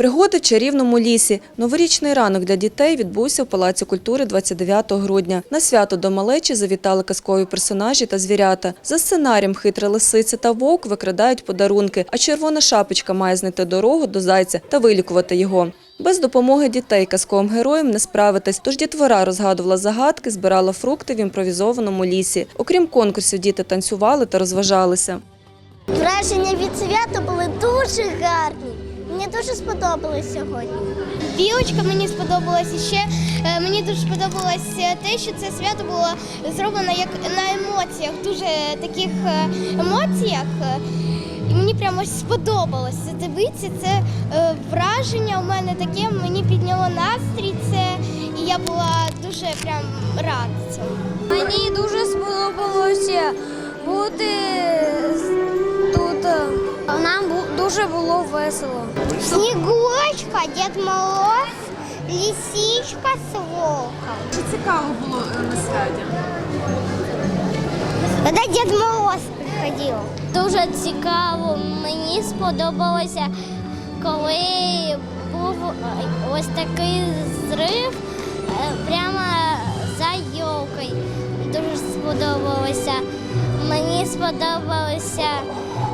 Пригоди в чарівному лісі. Новорічний ранок для дітей відбувся в Палаці культури 29 грудня. На свято до малечі завітали казкові персонажі та звірята. За сценарієм хитра лисиця та вовк викрадають подарунки, а червона шапочка має знайти дорогу до зайця та вилікувати його. Без допомоги дітей казковим героям не справитись, тож дітвора розгадувала загадки, збирала фрукти в імпровізованому лісі. Окрім конкурсів, діти танцювали та розважалися. Враження від свята були дуже гарні. Мені дуже сподобалось сьогодні. Білочка мені сподобалась ще е, мені дуже сподобалось е, те, що це свято було зроблено як на емоціях, дуже таких е, емоціях. І мені прямо ось сподобалось дивитися. Це враження у мене таке, мені підняло настрій це, і я була дуже прям рада цьому. Мені дуже сподобалося бути дуже було весело. Снігурочка, Дід Мороз, лисичка з вовком. Чи цікаво було е, на святі? Коли Дід Мороз приходив. Дуже цікаво. Мені сподобалося, коли був ось такий зрив е, прямо за йолкою. Дуже сподобалося. Мені сподобалося е,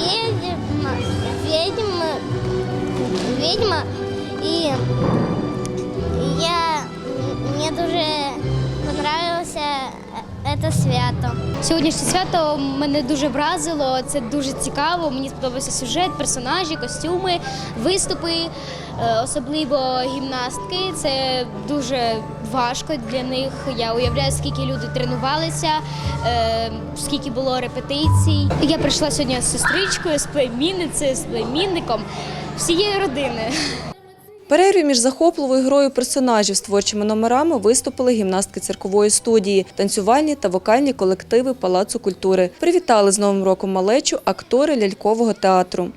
відьма, ведьма, ведьма і це свято. Сьогоднішнє свято мене дуже вразило. Це дуже цікаво. Мені сподобався сюжет, персонажі, костюми, виступи, е, особливо гімнастки. Це дуже важко для них. Я уявляю, скільки люди тренувалися, е, скільки було репетицій. Я прийшла сьогодні з сестричкою, з племінницею, з племінником, всією родиною. Перерві між захопливою грою персонажів з творчими номерами виступили гімнастки циркової студії, танцювальні та вокальні колективи Палацу культури. Привітали з Новим роком малечу актори лялькового театру.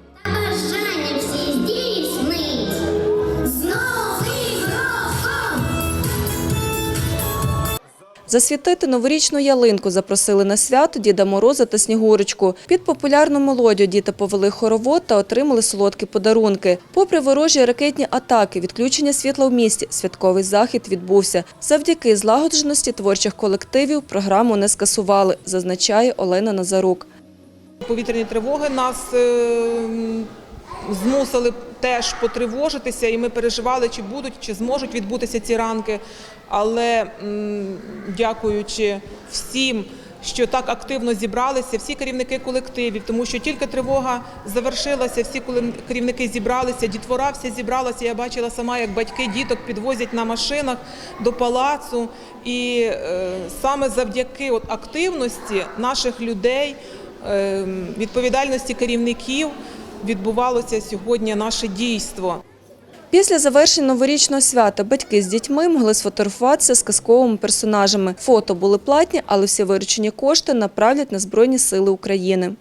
Засвітити новорічну ялинку запросили на свято Діда Мороза та Снігурочку. Під популярну мелодію діти повели хоровод та отримали солодкі подарунки. Попри ворожі ракетні атаки, відключення світла в місті, святковий захід відбувся. Завдяки злагодженості творчих колективів програму не скасували, зазначає Олена Назарук. Повітряні тривоги нас е, змусили теж потривожитися, і ми переживали, чи будуть, чи зможуть відбутися ці ранки. Але дякуючи всім, що так активно зібралися, всі керівники колективів, тому що тільки тривога завершилася, всі керівники зібралися, дітвора вся зібралася. Я бачила сама, як батьки діток підвозять на машинах до палацу. І е, саме завдяки от активності наших людей, е, відповідальності керівників відбувалося сьогодні наше дійство. Після завершення новорічного свята батьки з дітьми могли сфотографуватися з казковими персонажами. Фото були платні, але всі виручені кошти направлять на Збройні Сили України.